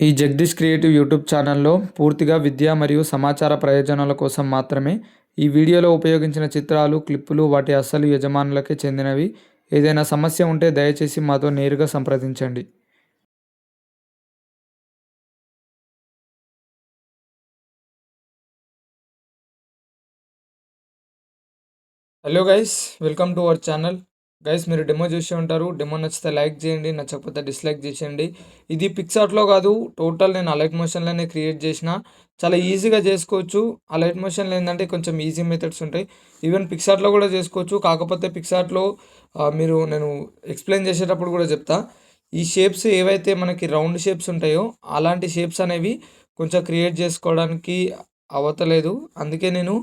ఈ Jagadish creative YouTube ఛానల్లో పూర్తిగా విద్య మరియు సమాచార ప్రయోజనాల కోసం మాత్రమే ఈ వీడియోలో ఉపయోగించిన చిత్రాలు క్లిప్పులు వాటి అసలు యజమానులకే చెందినవి. ఏదైనా సమస్య ఉంటే దయచేసి మాతో నేరుగా సంప్రదించండి. Hello guys welcome to our channel guys మీరు డెమో చూసి ఉంటారు. డెమో నచ్చితే లైక్ చేయండి నచ్చకపోతే డిస్లైక్ చేసేయండి. ఇది పిక్సార్ట్లో కాదు టోటల్ నేను అలైట్ మోషన్లోనే క్రియేట్ చేసిన. చాలా ఈజీగా చేసుకోవచ్చు. అలైట్ మోషన్లో ఏంటంటే కొంచెం ఈజీ మెథడ్స్ ఉంటాయి. ఈవెన్ పిక్సార్ట్లో కూడా చేసుకోవచ్చు. కాకపోతే పిక్సార్ట్లో మీరు నేను ఎక్స్ప్లెయిన్ చేసేటప్పుడు కూడా చెప్తా. ఈ షేప్స్ ఏవైతే మనకి రౌండ్ షేప్స్ ఉంటాయో అలాంటి షేప్స్ అనేవి కొంచెం క్రియేట్ చేసుకోవడానికి అవతలేదు అందుకే నేను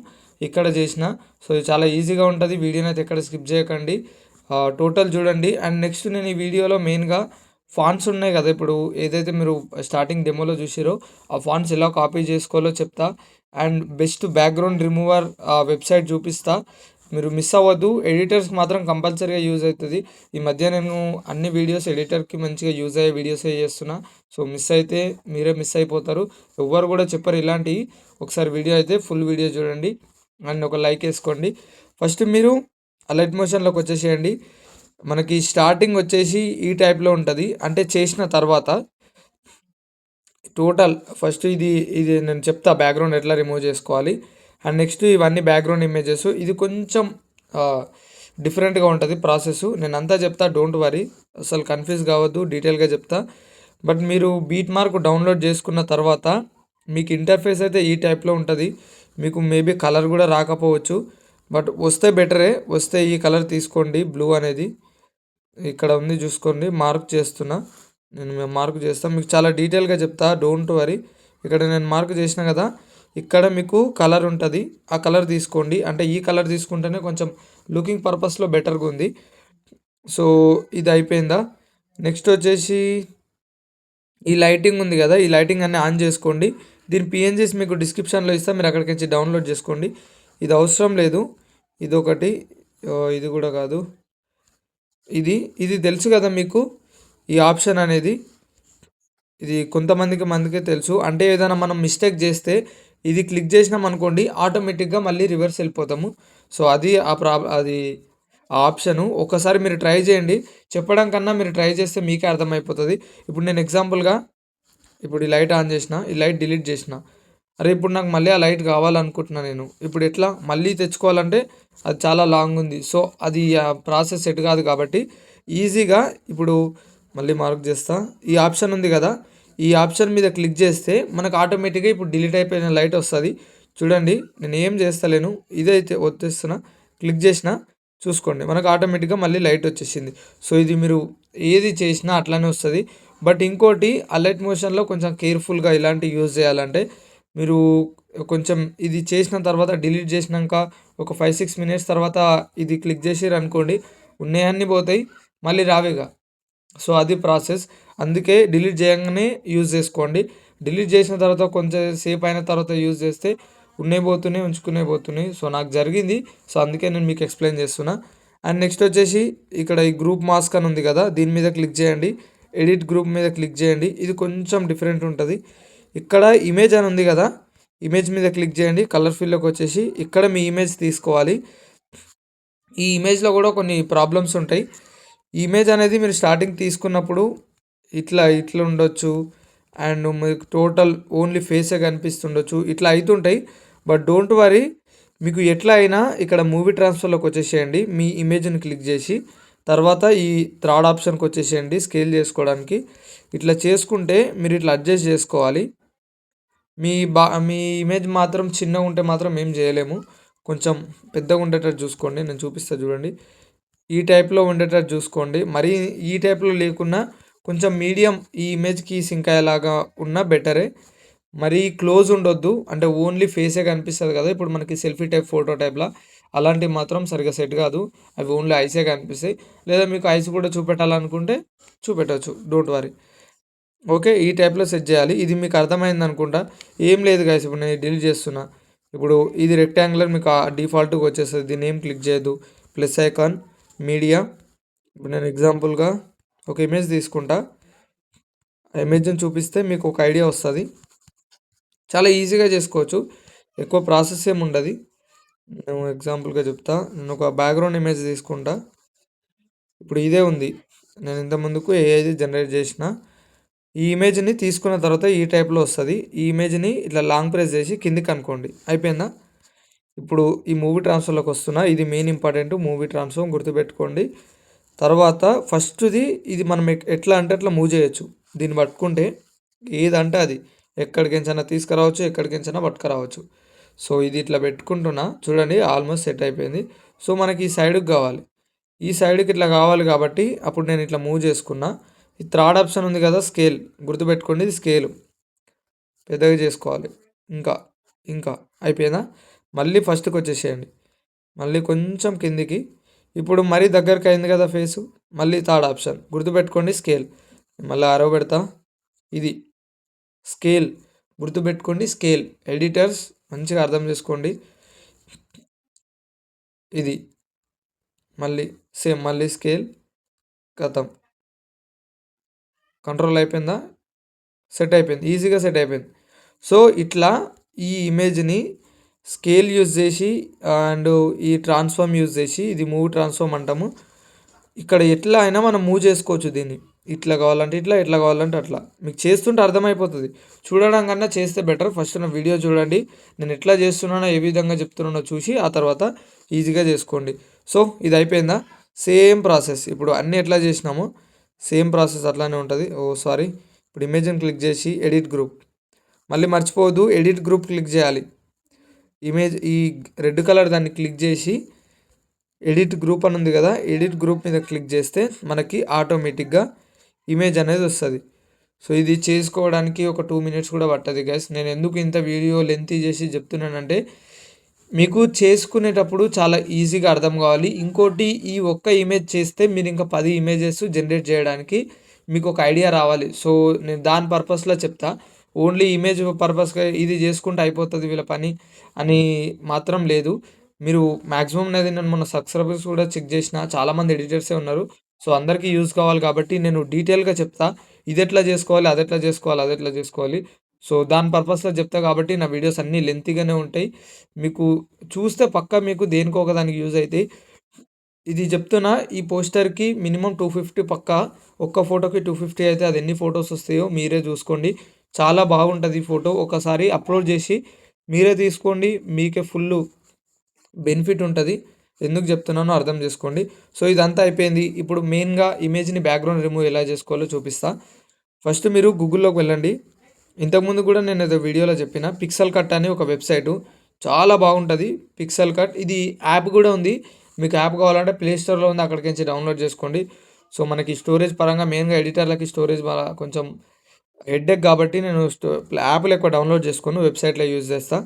ఇక్కడ చేసిన. సో చాలా ఈజీగా ఉంటుంది. వీడియోని అయితే ఎక్కడ స్కిప్ చేయకండి. టోటల్ చూడండి. అండ్ నెక్స్ట్ నేను ఈ వీడియోలో మెయిన్గా ఫాంట్స్ ఉన్నాయి కదా. ఇప్పుడు ఏదైతే మీరు స్టార్టింగ్ డెమోలో చూసారో ఆ ఫాంట్స్ ఎలా కాపీ చేసుకోవాలో చెప్తా. And best background remover website చూపిస్తా. మీరు మిస్ అవ్వద్దు. ఎడిటర్స్కి మాత్రం కంపల్సరీగా యూజ్ అవుతుంది ఈ మధ్య నేను అన్ని వీడియోస్ ఎడిటర్కి మంచిగా యూజ్ అయ్యే వీడియోసే చేస్తున్నా. సో మిస్ అయితే మీరే మిస్ అయిపోతారు. ఎవ్వరు కూడా చెప్పరు ఇలాంటివి ఒకసారి వీడియో అయితే ఫుల్ వీడియో చూడండి. అండ్ ఒక లైక్ వేసుకోండి. ఫస్ట్ మీరు అలర్ట్ మోషన్లోకి వచ్చేసేయండి. మనకి స్టార్టింగ్ వచ్చేసి ఈ టైప్లో ఉంటుంది. అంటే చేసిన తర్వాత టోటల్ ఫస్ట్ ఇది ఇది నేను చెప్తా బ్యాక్గ్రౌండ్ ఎట్లా రిమూవ్ చేసుకోవాలి. అండ్ నెక్స్ట్ ఇవన్నీ బ్యాక్గ్రౌండ్ ఇమేజెస్. ఇది కొంచెం డిఫరెంట్గా ఉంటుంది ప్రాసెస్. నేను అంతా చెప్తా డోంట్ వరీ. అసలు కన్ఫ్యూజ్ కావద్దు డీటెయిల్గా చెప్తా. బట్ మీరు బీట్ మార్క్ డౌన్లోడ్ చేసుకున్న తర్వాత మీకు ఇంటర్ఫేస్ అయితే ఈ టైప్లో ఉంటుంది. మీకు మేబీ కలర్ కూడా రాకపోవచ్చు. బట్ వస్తే బెటరే వస్తే ఈ కలర్ తీసుకోండి బ్లూ అనేది. ఇక్కడ ఉంది చూసుకోండి మార్క్ చేస్తున్నా. నేను మార్క్ చేస్తాను మీకు చాలా డీటెయిల్గా చెప్తా డోంట్ వరీ. ఇక్కడ నేను మార్క్ చేసిన కదా ఇక్కడ మీకు కలర్ ఉంటుంది ఆ కలర్ తీసుకోండి. అంటే ఈ కలర్ తీసుకుంటేనే కొంచెం లుకింగ్ పర్పస్లో బెటర్గా ఉంది. సో ఇది అయిపోయిందా? నెక్స్ట్ వచ్చేసి ఈ లైటింగ్ ఉంది కదా ఈ లైటింగ్ అన్నీ ఆన్ చేసుకోండి. దీని పిఎన్జీస్ మీకు డిస్క్రిప్షన్లో ఇస్తా మీరు అక్కడికి వచ్చి డౌన్లోడ్ చేసుకోండి. ఇది అవసరం లేదు. ఇది ఒకటి ఇది కూడా కాదు. ఇది ఇది తెలుసు కదా మీకు? ఈ ఆప్షన్ అనేది. ఇది కొంతమందికి మందికే తెలుసు. అంటే ఏదైనా మనం మిస్టేక్ చేస్తే ఇది క్లిక్ చేసినాం అనుకోండి ఆటోమేటిక్గా మళ్ళీ రివర్స్ వెళ్ళిపోతాము. సో అది ఆ ప్రాబ్ అది ఆ ఆప్షను. ఒకసారి మీరు ట్రై చేయండి. చెప్పడం కన్నా మీరు ట్రై చేస్తే మీకే అర్థమైపోతుంది. ఇప్పుడు నేను ఎగ్జాంపుల్గా ఇప్పుడు ఈ లైట్ ఆన్ చేసిన ఈ లైట్ డిలీట్ చేసిన అరే ఇప్పుడు నాకు మళ్ళీ ఆ లైట్ కావాలనుకుంటున్నాను నేను. ఇప్పుడు ఎట్లా? మళ్ళీ తెచ్చుకోవాలంటే అది చాలా లాంగ్ ఉంది. సో అది ప్రాసెస్ సెట్ కాదు కాబట్టి ఈజీగా ఇప్పుడు మళ్ళీ మార్క్ చేస్తా. ఈ ఆప్షన్ ఉంది కదా? ఈ ఆప్షన్ మీద క్లిక్ చేస్తే మనకు ఆటోమేటిక్గా ఇప్పుడు డిలీట్ అయిపోయిన లైట్ వస్తుంది. చూడండి నేను ఏం చేస్తలేను. ఇదైతే వచ్చేస్తున్నా. క్లిక్ చేసిన చూసుకోండి. మనకు ఆటోమేటిక్గా మళ్ళీ లైట్ వచ్చేసింది. సో ఇది మీరు ఏది చేసినా అట్లానే వస్తుంది. బట్ ఇంకోటి అలర్ట్ మోషన్లో కొంచెం కేర్ఫుల్గా ఇలాంటివి యూజ్ చేయాలంటే మీరు కొంచెం ఇది చేసిన తర్వాత డిలీట్ చేసినాక ఒక ఫైవ్ సిక్స్ మినిట్స్ తర్వాత ఇది క్లిక్ చేసారు అనుకోండి ఉన్నాయన్నీ పోతాయి మళ్ళీ రావేగా సో అది ప్రాసెస్ అందుకే డిలీట్ చేయగానే యూజ్ చేసుకోండి. డిలీట్ చేసిన తర్వాత కొంచెం సేపు అయిన తర్వాత యూజ్ చేస్తే ఉన్నాయి పోతున్నాయి ఉంచుకునే పోతున్నాయి. సో నాకు జరిగింది. సో అందుకే నేను మీకు ఎక్స్ప్లెయిన్ చేస్తున్నా. అండ్ నెక్స్ట్ వచ్చేసి ఇక్కడ ఈ గ్రూప్ మాస్క్ అని ఉంది కదా దీని మీద క్లిక్ చేయండి. ఎడిట్ గ్రూప్ మీద క్లిక్ చేయండి. ఇది కొంచెం డిఫరెంట్ ఉంటుంది. ఇక్కడ ఇమేజ్ అని ఉంది కదా. ఇమేజ్ మీద క్లిక్ చేయండి. కలర్ ఫీల్డ్లోకి వచ్చేసి ఇక్కడ మీ ఇమేజ్ తీసుకోవాలి. ఈ ఇమేజ్లో కూడా కొన్ని ప్రాబ్లమ్స్ ఉంటాయి. ఈ ఇమేజ్ అనేది మీరు స్టార్టింగ్ తీసుకున్నప్పుడు ఇట్లా ఇట్లా ఉండొచ్చు. అండ్ మీకు టోటల్ ఓన్లీ ఫేసే కనిపిస్తుండొచ్చు. ఇట్లా అవుతుంటాయి బట్ డోంట్ వరీ మీకు ఎట్లా అయినా ఇక్కడ మూవీ ట్రాన్స్ఫర్లోకి వచ్చేసేయండి. మీ ఇమేజ్ని క్లిక్ చేసి తర్వాత ఈ థర్డ్ ఆప్షన్కి వచ్చేసేయండి. స్కేల్ చేసుకోవడానికి. ఇట్లా చేసుకుంటే మీరు ఇట్లా అడ్జస్ట్ చేసుకోవాలి. మీ బా మీ ఇమేజ్ మాత్రం చిన్నగా ఉంటే మాత్రం ఏం చేయలేము. కొంచెం పెద్దగా ఉండేటట్టు చూసుకోండి. నేను చూపిస్తా చూడండి. ఈ టైప్లో ఉండేటట్టు చూసుకోండి. మరీ ఈ టైప్లో లేకున్నా కొంచెం మీడియం ఈ ఇమేజ్కి సింక్ అయ్యేలాగా ఉన్న బెటరే మరీ క్లోజ్ ఉండొద్దు. అంటే ఓన్లీ ఫేసే కనిపిస్తుంది కదా. ఇప్పుడు మనకి సెల్ఫీ టైప్ ఫోటో టైప్లా అలాంటివి మాత్రం సరిగ్గా సెట్ కాదు. అవి ఓన్లీ ఐసే కనిపిస్తాయి. లేదా మీకు ఐస్ కూడా చూపెట్టాలనుకుంటే చూపెట్టవచ్చు డోంట్ వరీ ఓకే ఈ టైప్లో సెట్ చేయాలి. ఇది మీకు అర్థమైంది అనుకుంటా. ఏం లేదు గాయస్ ఇప్పుడు నేను డిలీట్ చేస్తున్నా. ఇప్పుడు ఇది రెక్టాంగులర్ మీకు డిఫాల్ట్గా వచ్చేస్తుంది. దీన్ని ఏం క్లిక్ చేయదు ప్లస్ ఐకాన్ మీడియా ఇప్పుడు నేను ఎగ్జాంపుల్గా ఒక ఇమేజ్ తీసుకుంటా. ఇమేజ్ని చూపిస్తే మీకు ఒక ఐడియా వస్తుంది. చాలా ఈజీగా చేసుకోవచ్చు. ఎక్కువ ప్రాసెస్ ఏమి ఉండదు. నేను ఎగ్జాంపుల్గా చెప్తా. నేను ఒక బ్యాక్గ్రౌండ్ ఇమేజ్ తీసుకుంటా. ఇప్పుడు ఇదే ఉంది. నేను ఇంత ముందుకు ఏఐది జనరేట్ చేసిన ఈ ఇమేజ్ని తీసుకున్న తర్వాత ఈ టైప్లో వస్తుంది. ఈ ఇమేజ్ని ఇట్లా లాంగ్ ప్రెస్ చేసి కిందికి అనుకోండి. అయిపోయిందా? ఇప్పుడు ఈ మూవీ ట్రాన్స్ఫర్లోకి వస్తున్నా ఇది మెయిన్ ఇంపార్టెంట్ మూవీ ట్రాన్స్ఫర్ గుర్తుపెట్టుకోండి. తర్వాత ఫస్ట్ది ఇది మనం ఎక్- ఎట్లా అంటే అట్లా మూవ్ చేయొచ్చు. దీన్ని పట్టుకుంటే ఏదంటే అది. ఎక్కడికించైనా తీసుకురావచ్చు ఎక్కడికించైనా పట్టుకురావచ్చు. సో ఇది ఇట్లా పెట్టుకుంటున్నా చూడండి ఆల్మోస్ట్ సెట్ అయిపోయింది. సో మనకి ఈ సైడ్కి కావాలి. ఈ సైడ్కి ఇట్లా కావాలి కాబట్టి అప్పుడు నేను ఇట్లా మూవ్ చేసుకున్నా. ఈ థర్డ్ ఆప్షన్ ఉంది కదా స్కేల్. గుర్తుపెట్టుకోండి ఇది స్కేల్. పెద్దగా చేసుకోవాలి. ఇంకా ఇంకా. అయిపోయిందా? మళ్ళీ ఫస్ట్కి వచ్చేసేయండి. మళ్ళీ కొంచెం కిందికి. ఇప్పుడు మరీ దగ్గరికి అయింది కదా ఫేసు. మళ్ళీ థర్డ్ ఆప్షన్. గుర్తుపెట్టుకోండి స్కేల్. మళ్ళీ ఆరో పెడతా. ఇది. స్కేల్. గుర్తుపెట్టుకోండి స్కేల్. ఎడిటర్స్ మంచిగా అర్థం చేసుకోండి. ఇది. మళ్ళీ సేమ్ మళ్ళీ స్కేల్. కథం. కంట్రోల్ అయిపోయిందా? సెట్ అయిపోయింది. ఈజీగా సెట్ అయిపోయింది. సో ఇట్లా ఈ ఇమేజ్ని స్కేల్ యూజ్ చేసి అండ్ ఈ ట్రాన్స్ఫార్మ్ యూజ్ చేసి ఇది మూవ్ ట్రాన్స్ఫార్మ్ అంటాము. ఇక్కడ ఎట్లా అయినా మనం మూవ్ చేసుకోవచ్చు దీన్ని. ఇట్లా కావాలంటే ఇట్లా ఇట్లా కావాలంటే అట్లా. మీకు చేస్తుంటే అర్థమైపోతుంది. చూడడం కన్నా చేస్తే బెటర్ ఫస్ట్ నా వీడియో చూడండి. నేను ఎట్లా చేస్తున్నానో ఏ విధంగా చెప్తున్నానో చూసి ఆ తర్వాత ఈజీగా చేసుకోండి. సో ఇది అయిపోయిందా? సేమ్ ప్రాసెస్ ఇప్పుడు అన్నీ ఎట్లా చేసినామో సేమ్ ప్రాసెస్ అట్లానే ఉంటుంది. Oh sorry. ఇప్పుడు ఇమేజ్ని క్లిక్ చేసి ఎడిట్ గ్రూప్. మళ్ళీ మర్చిపోవద్దు ఎడిట్ గ్రూప్ క్లిక్ చేయాలి. ఇమేజ్ ఈ రెడ్ కలర్ దాన్ని క్లిక్ చేసి ఎడిట్ గ్రూప్ అని ఉంది కదా ఎడిట్ గ్రూప్ మీద క్లిక్ చేస్తే మనకి ఆటోమేటిక్గా ఇమేజ్ అనేది వస్తుంది. సో ఇది చేసుకోవడానికి ఒక టూ మినిట్స్ కూడా పట్టదు గైస్ నేను ఎందుకు ఇంత వీడియో లెంత్ చేసి చెప్తున్నానంటే మీకు చేసుకునేటప్పుడు చాలా ఈజీగా అర్థం కావాలి. ఇంకోటి ఈ ఒక్క ఇమేజ్ చేస్తే మీరు ఇంకా పది ఇమేజెస్ జనరేట్ చేయడానికి మీకు ఒక ఐడియా రావాలి. సో నేను దాని పర్పస్లో చెప్తా. ఓన్లీ ఇమేజ్ పర్పస్గా ఇది చేసుకుంటే అయిపోతుంది వీళ్ళ పని అని మాత్రం లేదు. మీరు మ్యాక్సిమం అనేది నేను మొన్న సబ్స్క్రైబర్స్ కూడా చెక్ చేసిన చాలామంది ఎడిటర్సే ఉన్నారు. సో అందరికీ యూజ్ కావాలి కాబట్టి నేను డీటెయిల్గా చెప్తా. ఇది ఎట్లా చేసుకోవాలి అది ఎట్లా చేసుకోవాలి అది ఎట్లా చేసుకోవాలి. సో దాని పర్పస్లో చెప్తా కాబట్టి నా వీడియోస్ అన్నీ లెంతీగానే ఉంటాయి. మీకు చూస్తే పక్కా మీకు దేనికో ఒకదానికి యూజ్ అవుతాయి ఇది చెప్తున్నా ఈ పోస్టర్కి మినిమం టూ ఫిఫ్టీ పక్కా. ఒక్క ఫోటోకి టూ ఫిఫ్టీ అయితే అది ఎన్ని ఫొటోస్ వస్తాయో మీరే చూసుకోండి. చాలా బాగుంటుంది ఈ ఫోటో. ఒకసారి అప్లోడ్ చేసి మీరే తీసుకోండి. మీకే ఫుల్ బెనిఫిట్ ఉంటుంది. ఎందుకు చెప్తున్నానో అర్థం చేసుకోండి. సో ఇదంతా అయిపోయింది. ఇప్పుడు మెయిన్గా ఇమేజ్ని బ్యాక్గ్రౌండ్ రిమూవ్ ఎలా చేసుకోవాలో చూపిస్తా. ఫస్ట్ మీరు గూగుల్లోకి వెళ్ళండి. ఇంతకుముందు కూడా నేను ఏదో వీడియోలో చెప్పిన పిక్సెల్ కట్ అని ఒక వెబ్సైటు. చాలా బాగుంటుంది పిక్సెల్ కట్ ఇది యాప్ కూడా ఉంది. మీకు యాప్ కావాలంటే ప్లే స్టోర్లో ఉంది అక్కడికి నుంచి డౌన్లోడ్ చేసుకోండి. సో మనకి స్టోరేజ్ పరంగా మెయిన్గా ఎడిటర్లకి స్టోరేజ్ కొంచెం హెడ్డెక్ కాబట్టి నేను స్టో యాప్లు ఎక్కువ డౌన్లోడ్ చేసుకొని వెబ్సైట్లో యూజ్ చేస్తా.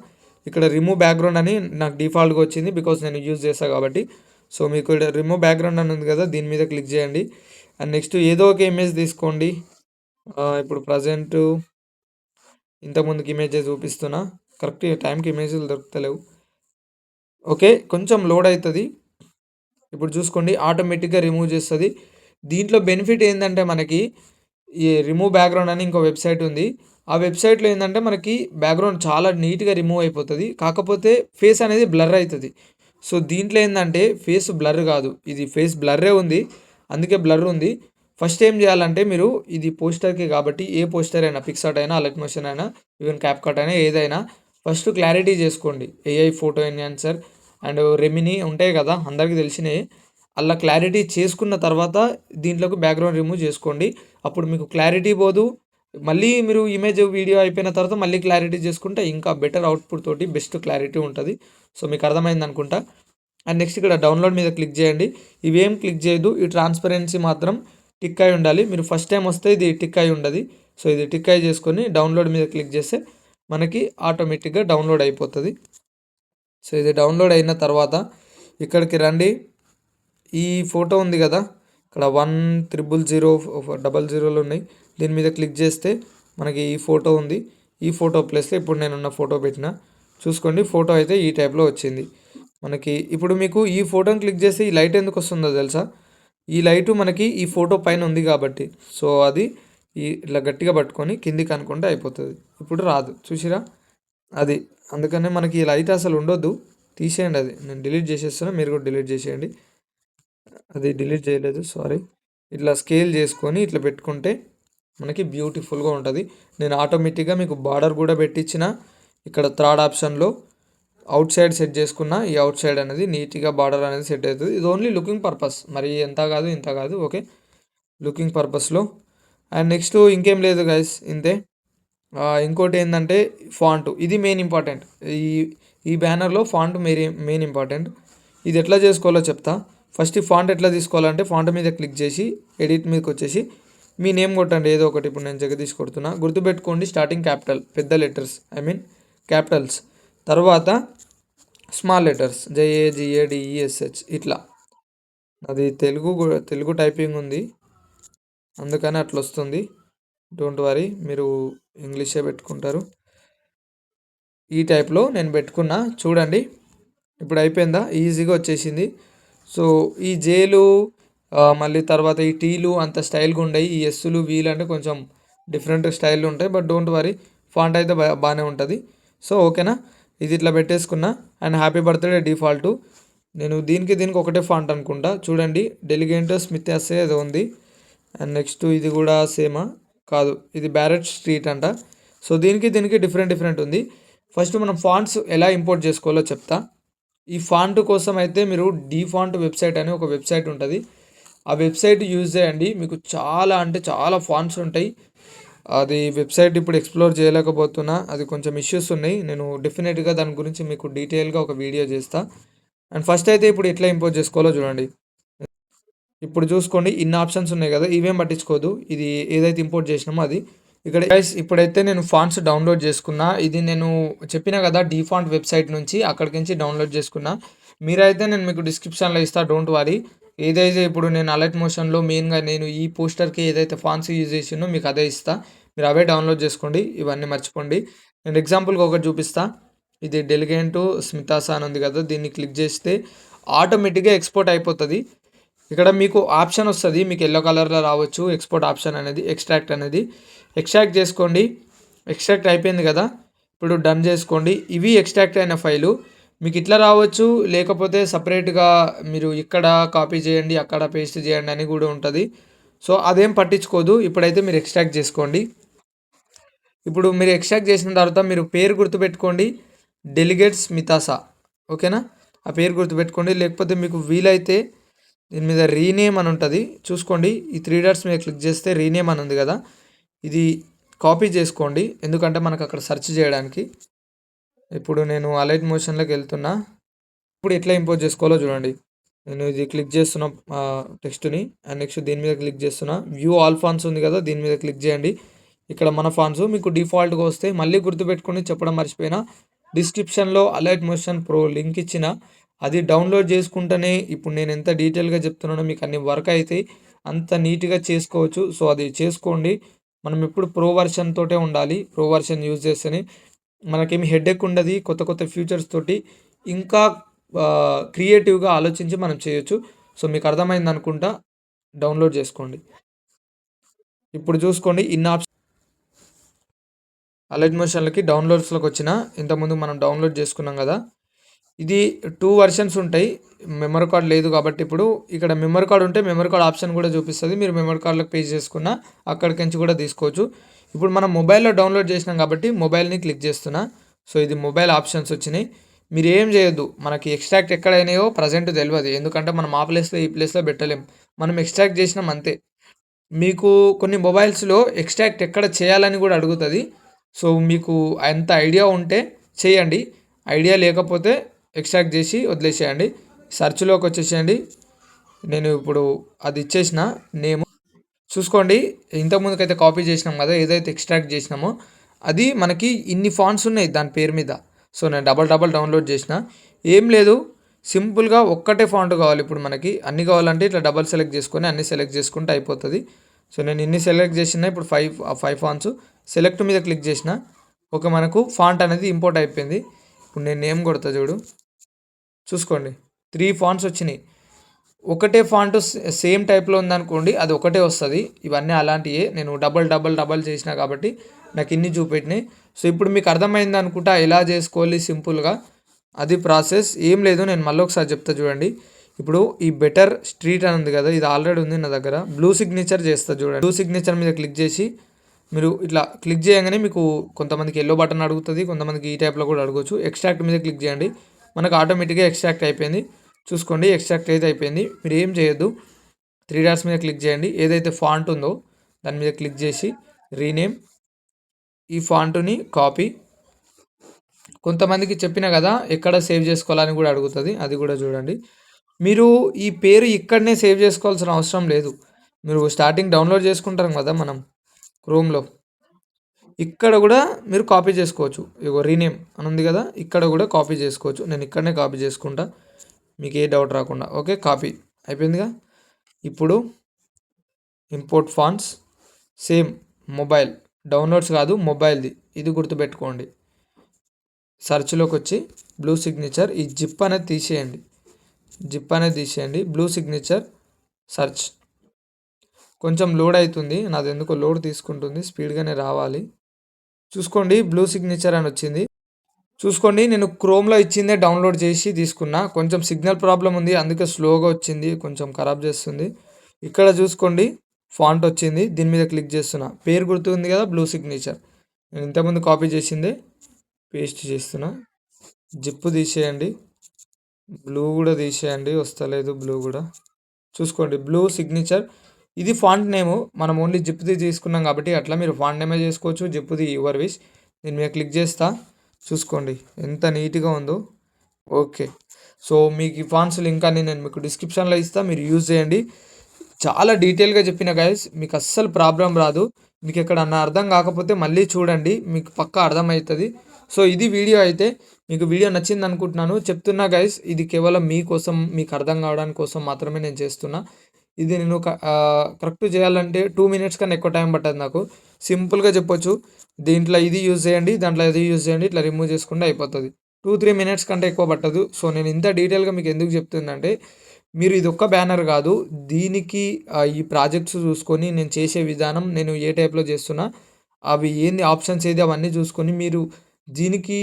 ఇక్కడ రిమూవ్ బ్యాక్గ్రౌండ్ అని నాకు డిఫాల్ట్గా వచ్చింది బికాస్ నేను యూజ్ చేస్తాను కాబట్టి. సో మీకు ఇక్కడ రిమూవ్ బ్యాక్గ్రౌండ్ అని ఉంది కదా దీని మీద క్లిక్ చేయండి. అండ్ నెక్స్ట్ ఏదో ఒక ఇమేజ్ తీసుకోండి. ఇప్పుడు ప్రజెంట్ ఇంతకుముందుకి ఇమేజెస్ చూపిస్తున్నా. కరెక్ట్ టైంకి ఇమేజ్లు దొరుకుతలేవు. ఓకే కొంచెం లోడ్ అవుతుంది ఇప్పుడు చూసుకోండి ఆటోమేటిక్గా రిమూవ్ చేస్తుంది. దీంట్లో బెనిఫిట్ ఏంటంటే మనకి ఈ రిమూవ్ బ్యాక్గ్రౌండ్ అని ఇంకో వెబ్సైట్ ఉంది. ఆ వెబ్సైట్లో ఏంటంటే మనకి బ్యాక్గ్రౌండ్ చాలా నీట్గా రిమూవ్ అయిపోతుంది. కాకపోతే ఫేస్ అనేది బ్లర్ అవుతుంది సో దీంట్లో ఏంటంటే ఫేస్ బ్లర్ కాదు. ఇది ఫేస్ బ్లర్రే ఉంది. అందుకే బ్లర్ ఉంది. ఫస్ట్ ఏం చేయాలంటే మీరు ఇది పోస్టర్కి కాబట్టి ఏ పోస్టర్ అయినా పిక్సార్ట్ అయినా అలర్ట్ మోషన్ అయినా ఈవెన్ క్యాప్ కట్ అయినా ఏదైనా ఫస్ట్ క్లారిటీ చేసుకోండి. AI photo enhancer and Remini ఉంటాయి కదా అందరికీ తెలిసినవి. అలా క్లారిటీ చేసుకున్న తర్వాత దీంట్లోకి బ్యాక్గ్రౌండ్ రిమూవ్ చేసుకోండి. అప్పుడు మీకు క్లారిటీ పోదు. మళ్ళీ మీరు ఇమేజ్ వీడియో అయిపోయిన తర్వాత మళ్ళీ క్లారిటీ చేసుకుంటే ఇంకా బెటర్ అవుట్పుట్ తోటి బెస్ట్ క్లారిటీ ఉంటుంది. సో మీకు అర్థమైంది అనుకుంటా. అండ్ నెక్స్ట్ ఇక్కడ డౌన్లోడ్ మీద క్లిక్ చేయండి. ఇవేం క్లిక్ చేయదు ఈ ట్రాన్స్పరెన్సీ మాత్రం టిక్ అయి ఉండాలి. మీరు ఫస్ట్ టైం వస్తే ఇది టిక్ అయి ఉండదు. సో ఇది టిక్ అయి చేసుకొని డౌన్లోడ్ మీద క్లిక్ చేస్తే మనకి ఆటోమేటిక్గా డౌన్లోడ్ అయిపోతుంది. సో ఇది డౌన్లోడ్ అయిన తర్వాత ఇక్కడికి రండి. ఈ ఫోటో ఉంది కదా ఇక్కడ వన్ త్రిబుల్ జీరో డబల్ జీరోలు ఉన్నాయి. దీని మీద క్లిక్ చేస్తే మనకి ఈ ఫోటో ఉంది. ఈ ఫోటో ప్లేస్లో ఇప్పుడు నేను ఉన్న ఫోటో పెట్టిన. చూసుకోండి ఫోటో అయితే ఈ టైప్లో వచ్చింది. మనకి ఇప్పుడు మీకు ఈ ఫోటోని క్లిక్ చేస్తే ఈ లైట్ ఎందుకు వస్తుందో తెలుసా? ఈ లైటు మనకి ఈ ఫోటో పైన ఉంది కాబట్టి. సో అది ఈ ఇట్లా గట్టిగా పట్టుకొని కిందికి అనుకుంటే అయిపోతుంది. ఇప్పుడు రాదు. చూసిరా? అది. అందుకనే మనకి ఈ లైట్ అసలు ఉండొద్దు. తీసేయండి అది. నేను డిలీట్ చేసేస్తున్నా. మీరు కూడా డిలీట్ చేసేయండి. అది డిలీట్ చేయలేదు. సారీ. ఇట్లా స్కేల్ చేసుకొని ఇట్లా పెట్టుకుంటే మనకి బ్యూటిఫుల్గా ఉంటుంది. నేను ఆటోమేటిక్గా మీకు బార్డర్ కూడా పెట్టించిన ఇక్కడ థర్డ్ ఆప్షన్లో అవుట్ సైడ్ సెట్ చేసుకున్న ఈ అవుట్ సైడ్ అనేది నీట్గా బార్డర్ అనేది సెట్ అవుతుంది. ఇది ఓన్లీ లుకింగ్ పర్పస్. మరి ఎంత కాదు ఇంత కాదు. ఓకే? లుకింగ్ పర్పస్లో. అండ్ నెక్స్ట్ ఇంకేం లేదు గైస్ ఇంతే. ఇంకోటి ఏంటంటే ఫాంట్. ఇది మెయిన్ ఇంపార్టెంట్. ఈ ఈ బ్యానర్లో ఫాంట్ మెయిన్ మెయిన్ ఇంపార్టెంట్. ఇది ఎట్లా చేసుకోవాలో చెప్తా. ఫస్ట్ ఈ ఫాంట్ ఎట్లా తీసుకోవాలంటే ఫాంట్ మీద క్లిక్ చేసి ఎడిట్ మీదకి వచ్చేసి మీ నేమ్ కొట్టండి. ఏదో ఒకటి ఇప్పుడు నేను జగదీష్ కొడుతున్నా. గుర్తుపెట్టుకోండి స్టార్టింగ్ క్యాపిటల్. పెద్ద లెటర్స్. I mean capitals. తర్వాత స్మాల్ లెటర్స్ జేఏజిఏడిఈఎస్హెచ్ ఇట్లా. అది తెలుగు కూడా- తెలుగు టైపింగ్ ఉంది. అందుకని అట్లా వస్తుంది డోంట్ వరీ మీరు ఇంగ్లీషే పెట్టుకుంటారు. ఈ టైప్లో నేను పెట్టుకున్నా. చూడండి ఇప్పుడు అయిపోయిందా? ఈజీగా వచ్చేసింది. సో ఈ జేలు మళ్ళీ తర్వాత ఈ టీలు అంత స్టైల్గా ఉండయి. ఈ ఎస్సులు వీలు అంటే కొంచెం డిఫరెంట్ స్టైల్ ఉంటాయి. బట్ డోంట్ వరీ ఫాంట్ అయితే బా బాగానే ఉంటుంది. సో ఓకేనా ఇది ఇట్లా పెట్టేసుకున్నా. And happy birthday default. నేను దీనికి దీనికి ఒకటే ఫాంట్ అనుకుంటా. చూడండి డెలిగేంట్ స్మిత్ ఎస్ఏ ఏదో ఉంది. అండ్ నెక్స్ట్ ఇది కూడా సేమా. కాదు ఇది బ్యారెట్ స్ట్రీట్ అంట. సో దీనికి దీనికి డిఫరెంట్ డిఫరెంట్ ఉంది. ఫస్ట్ మనం ఫాంట్స్ ఎలా ఇంపోర్ట్ చేసుకోవాలో చెప్తా. ఈ ఫాంట్ కోసం అయితే మీరు డీ ఫాంట్ వెబ్సైట్ అని ఒక వెబ్సైట్ ఉంటుంది. ఆ వెబ్సైట్ యూజ్ చేయండి. మీకు చాలా అంటే చాలా ఫాంట్స్ ఉంటాయి. అది వెబ్సైట్ ఇప్పుడు ఎక్స్ప్లోర్ చేయలేకపోతున్నా అది కొంచెం ఇష్యూస్ ఉన్నాయి. నేను డెఫినెట్గా దాని గురించి మీకు డీటెయిల్గా ఒక వీడియో చేస్తా. అండ్ ఫస్ట్ అయితే ఇప్పుడు ఎట్లా ఇంపోర్ట్ చేసుకోవాలో చూడండి. ఇప్పుడు చూసుకోండి ఇన్ని ఆప్షన్స్ ఉన్నాయి కదా ఇవేం పట్టించుకోదు. ఇది ఏదైతే ఇంపోర్ట్ చేసినామో అది. ఇక్కడ ఇప్పుడైతే నేను ఫాంట్స్ డౌన్లోడ్ చేసుకున్నా. ఇది నేను చెప్పిన కదా డిఫాంట్ వెబ్సైట్ నుంచి అక్కడికి నుంచి డౌన్లోడ్ చేసుకున్నా. మీరైతే నేను మీకు డిస్క్రిప్షన్లో ఇస్తా డోంట్ వారీ. ఏదైతే ఇప్పుడు నేను అలర్ట్ మోషన్లో మెయిన్గా నేను ఈ పోస్టర్కి ఏదైతే ఫాన్స్ యూజ్ చేసినో మీకు అదే ఇస్తా. మీరు అవే డౌన్లోడ్ చేసుకోండి ఇవన్నీ మర్చిపోండి. నేను ఎగ్జాంపుల్కి ఒకటి చూపిస్తా. ఇది డెలిగేంట్ స్మితాసా అని ఉంది కదా దీన్ని క్లిక్ చేస్తే ఆటోమేటిక్గా ఎక్స్పోర్ట్ అయిపోతుంది. ఇక్కడ మీకు ఆప్షన్ వస్తుంది మీకు ఎల్లో కలర్లో రావచ్చు ఎక్స్పోర్ట్ ఆప్షన్ అనేది ఎక్స్ట్రాక్ట్ అనేది. ఎక్స్ట్రాక్ట్ చేసుకోండి. ఎక్స్ట్రాక్ట్ అయిపోయింది కదా. ఇప్పుడు డన్ చేసుకోండి. ఇవి ఎక్స్ట్రాక్ట్ అయిన ఫైలు మీకు ఇట్లా రావచ్చు లేకపోతే సపరేట్గా మీరు ఇక్కడ కాపీ చేయండి అక్కడ పేస్ట్ చేయండి అని కూడా ఉంటుంది. సో అదేం పట్టించుకోదు. ఇప్పుడైతే మీరు ఎక్స్ట్రాక్ట్ చేసుకోండి. ఇప్పుడు మీరు ఎక్స్ట్రాక్ట్ చేసిన తర్వాత మీరు పేరు గుర్తుపెట్టుకోండి. డెలిగేట్స్ మితాసా ఓకేనా? ఆ పేరు గుర్తుపెట్టుకోండి. లేకపోతే మీకు వీలైతే దీని మీద రీనేమ్ అని ఉంటుంది. చూసుకోండి. ఈ త్రీ డాట్స్ మీద క్లిక్ చేస్తే రీనేమ్ అని ఉంది కదా. ఇది కాపీ చేసుకోండి. ఎందుకంటే మనకు అక్కడ సెర్చ్ చేయడానికి. ఇప్పుడు నేను అలైట్ మోషన్లోకి వెళ్తున్నా. ఇప్పుడు ఎట్లా ఇంపోజ్ చేసుకోవాలో చూడండి. నేను ఇది క్లిక్ చేస్తున్న టెక్స్ట్ని అండ్ నెక్స్ట్ దీని మీద క్లిక్ చేస్తున్నా. వ్యూ ఆల్ ఫాన్స్ ఉంది కదా దీని మీద క్లిక్ చేయండి. ఇక్కడ మన ఫాన్స్ మీకు డిఫాల్ట్గా వస్తే మళ్ళీ గుర్తుపెట్టుకుని చెప్పడం మర్చిపోయినా. డిస్క్రిప్షన్లో అలైట్ మోషన్ ప్రో లింక్ ఇచ్చిన అది డౌన్లోడ్ చేసుకుంటేనే ఇప్పుడు నేను ఎంత డీటెయిల్గా చెప్తున్నానో మీకు అన్ని వర్క్ అయితే అంత నీట్గా చేసుకోవచ్చు. సో అది చేసుకోండి. మనం ఎప్పుడు ప్రో వర్షన్ తోటే ఉండాలి. ప్రో వర్షన్ యూజ్ చేస్తేనే మనకేమి హెడేక్ ఉండదు కొత్త కొత్త ఫ్యూచర్స్ తోటి ఇంకా క్రియేటివ్గా ఆలోచించి మనం చేయొచ్చు. సో మీకు అర్థమైంది అనుకుంటా డౌన్లోడ్ చేసుకోండి. ఇప్పుడు చూసుకోండి ఇన్ ఆప్షన్ అలర్ట్ మోషన్లకి డౌన్లోడ్స్లోకి వచ్చిన ఇంతకుముందు మనం డౌన్లోడ్ చేసుకున్నాం కదా ఇది టూ వర్షన్స్ ఉంటాయి. మెమరీ కార్డ్ లేదు కాబట్టి ఇప్పుడు ఇక్కడ మెమరీ కార్డ్ ఉంటే మెమరీ కార్డ్ ఆప్షన్ కూడా చూపిస్తుంది. మీరు మెమరీ కార్డ్లోకి పే చేసుకున్న అక్కడికి నుంచి కూడా తీసుకోవచ్చు. ఇప్పుడు మనం మొబైల్లో డౌన్లోడ్ చేసినాం కాబట్టి మొబైల్ని క్లిక్ చేస్తున్నా. సో ఇది మొబైల్ ఆప్షన్స్ వచ్చినాయి. మీరు ఏం చేయొద్దు. మనకి ఎక్స్ట్రాక్ట్ ఎక్కడైనాయో ప్రజెంట్ తెలియదు ఎందుకంటే మనం ఆ ప్లేస్లో ఈ ప్లేస్లో పెట్టలేం. మనం ఎక్స్ట్రాక్ట్ చేసినాం అంతే. మీకు కొన్ని మొబైల్స్లో ఎక్స్ట్రాక్ట్ ఎక్కడ చేయాలని కూడా అడుగుతుంది. సో మీకు ఎంత ఐడియా ఉంటే చేయండి. ఐడియా లేకపోతే ఎక్స్ట్రాక్ట్ చేసి వదిలేసేయండి. సర్చ్లోకి వచ్చేసేయండి. నేను ఇప్పుడు అది ఇచ్చేసిన నేమ్ చూసుకోండి. ఇంతకుముందుకైతే కాపీ చేసినాం కదా ఏదైతే ఎక్స్ట్రాక్ట్ చేసినామో అది మనకి ఇన్ని ఫాంట్స్ ఉన్నాయి దాని పేరు మీద. సో నేను డబల్ డబల్ డౌన్లోడ్ చేసిన. ఏం లేదు సింపుల్గా ఒక్కటే ఫాంట్ కావాలి ఇప్పుడు మనకి. అన్ని కావాలంటే ఇట్లా డబల్ సెలెక్ట్ చేసుకొని అన్ని సెలెక్ట్ చేసుకుంటే అయిపోతుంది. సో నేను ఇన్ని సెలెక్ట్ చేసిన ఇప్పుడు ఫైవ్ ఫైవ్ ఫాంట్స్ సెలెక్ట్ మీద క్లిక్ చేసిన ఓకే మనకు ఫాంట్ అనేది ఇంపోర్ట్ అయిపోయింది. ఇప్పుడు నేను నేమ్ కొడతా చూడు. చూసుకోండి. త్రీ ఫాంట్స్ వచ్చినాయి. ఒకటే ఫాంట్ సేమ్ టైప్లో ఉందనుకోండి అది ఒకటే వస్తుంది. ఇవన్నీ అలాంటివే నేను డబల్ డబల్ డబల్ చేసిన కాబట్టి నాకు ఇన్ని చూపెట్టినాయి. సో ఇప్పుడు మీకు అర్థమైంది అనుకుంటా ఎలా చేసుకోవాలి సింపుల్గా. అది ప్రాసెస్. ఏం లేదు నేను మళ్ళీ ఒకసారి చెప్తా చూడండి. ఇప్పుడు ఈ బెటర్ స్ట్రీట్ అని ఉంది కదా ఇది ఆల్రెడీ ఉంది నా దగ్గర. బ్లూ సిగ్నేచర్ చేస్తా చూడండి. బ్లూ సిగ్నేచర్ మీద క్లిక్ చేసి మీరు ఇట్లా క్లిక్ చేయగానే మీకు కొంతమందికి ఎల్లో బటన్ అడుగుతుంది కొంతమందికి ఈ టైప్లో కూడా అడగవచ్చు ఎక్స్ట్రాక్ట్ మీద క్లిక్ చేయండి. మనకు ఆటోమేటిక్గా ఎక్స్ట్రాక్ట్ అయిపోయింది. చూసుకోండి ఎక్స్ట్రాక్ట్ అయితే అయిపోయింది. మీరు ఏం చేయొద్దు. త్రీ డాట్స్ మీద క్లిక్ చేయండి. ఏదైతే ఫాంట్ ఉందో దాని మీద క్లిక్ చేసి రీనేమ్ ఈ ఫాంట్ని కాపీ కొంతమందికి చెప్పిన కదా ఎక్కడ సేవ్ చేసుకోవాలని కూడా అడుగుతుంది. అది కూడా చూడండి. మీరు ఈ పేరు ఇక్కడనే సేవ్ చేసుకోవాల్సిన అవసరం లేదు. మీరు స్టార్టింగ్ డౌన్లోడ్ చేసుకుంటాం కదా మనం క్రోమ్లో ఇక్కడ కూడా మీరు కాపీ చేసుకోవచ్చు. ఇగో రీనేమ్ అని ఉంది కదా ఇక్కడ కూడా కాపీ చేసుకోవచ్చు. నేను ఇక్కడనే కాపీ చేసుకుంటా. మీకు ఏ డౌట్ రాకుండా. ఓకే కాపీ అయిపోయిందిగా? ఇప్పుడు import fonts same mobile downloads కాదు మొబైల్ది ఇది గుర్తుపెట్టుకోండి. సర్చ్లోకి వచ్చి బ్లూ సిగ్నేచర్ ఈ జిప్ అనేది తీసేయండి. జిప్ అనేది తీసేయండి. బ్లూ సిగ్నేచర్ సర్చ్ కొంచెం లోడ్ అవుతుంది నాది ఎందుకో లోడ్ తీసుకుంటుంది స్పీడ్గానే రావాలి. చూసుకోండి బ్లూ సిగ్నేచర్ అని వచ్చింది. చూసుకోండి నేను క్రోమ్లో ఇచ్చిందే డౌన్లోడ్ చేసి తీసుకున్నా. కొంచెం సిగ్నల్ ప్రాబ్లం ఉంది అందుకే స్లోగా వచ్చింది కొంచెం ఖరాబ్ చేస్తుంది. ఇక్కడ చూసుకోండి ఫాంట్ వచ్చింది దీని మీద క్లిక్ చేస్తున్నా. పేరు గుర్తుంది కదా బ్లూ సిగ్నేచర్ నేను ఇంతకుముందు కాపీ చేసిందే పేస్ట్ చేస్తున్నా. జిప్పు తీసేయండి. బ్లూ కూడా తీసేయండి వస్తలేదు బ్లూ కూడా. చూసుకోండి బ్లూ సిగ్నేచర్ ఇది ఫాంట్ నేము మనం ఓన్లీ జిప్ది తీసుకున్నాం కాబట్టి అట్లా మీరు ఫాంట్ నేమే చేసుకోవచ్చు జిప్ది యువర్ విష్ దీని మీద క్లిక్ చేస్తా. చూసుకోండి. ఎంత నీట్గా ఉందో. ఓకే. సో మీకు ఈ ఫాంట్స్ లింక్ అని నేను మీకు డిస్క్రిప్షన్లో ఇస్తా. మీరు యూజ్ చేయండి. చాలా డీటెయిల్గా చెప్పిన గైస్ మీకు అస్సలు ప్రాబ్లం రాదు. మీకు ఎక్కడన్నా అర్థం కాకపోతే మళ్ళీ చూడండి. మీకు పక్కా అర్థమవుతుంది సో ఇది వీడియో అయితే మీకు వీడియో నచ్చింది అనుకుంటున్నాను. చెప్తున్నా గైస్ ఇది కేవలం మీకోసం మీకు అర్థం కావడానికి కోసం మాత్రమే నేను చేస్తున్నా. ఇది నేను కరెక్ట్ చేయాలంటే టూ మినిట్స్ కన్నా ఎక్కువ టైం పట్టదు నాకు. సింపుల్గా చెప్పొచ్చు. దీంట్లో ఇది యూజ్ చేయండి దాంట్లో ఇది యూజ్ చేయండి ఇట్లా రిమూవ్ చేసుకుంటే అయిపోతుంది. టూ త్రీ మినిట్స్ కంటే ఎక్కువ పట్టదు. సో నేను ఇంత డీటెయిల్గా మీకు ఎందుకు చెప్తుందంటే మీరు ఇది ఒక్క బ్యానర్ కాదు దీనికి ఈ ప్రాజెక్ట్స్ చూసుకొని నేను చేసే విధానం నేను ఏ టైప్లో చేస్తున్నా అవి ఏంది ఆప్షన్స్ ఏది అవన్నీ చూసుకొని మీరు దీనికి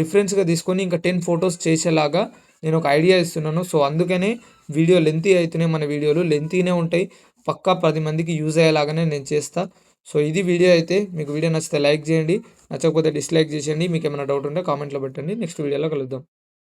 రిఫరెన్స్గా తీసుకొని ఇంకా టెన్ ఫొటోస్ చేసేలాగా నేను ఒక ఐడియా ఇస్తున్నాను. సో అందుకనే వీడియో లెంతీ అవుతున్నాయి మన వీడియోలు లెంతీనే ఉంటాయి. పక్కా పది మందికి యూజ్ అయ్యేలాగానే నేను చేస్తాను సో ఇది వీడియో అయితే మీకు వీడియో నచ్చితే లైక్ చేయండి. నచ్చకపోతే డిస్లైక్ చేసేయండి. మీకు ఏమైనా డౌట్ ఉంటే కామెంట్లో పెట్టండి. నెక్స్ట్ వీడియోలో కలుద్దాం.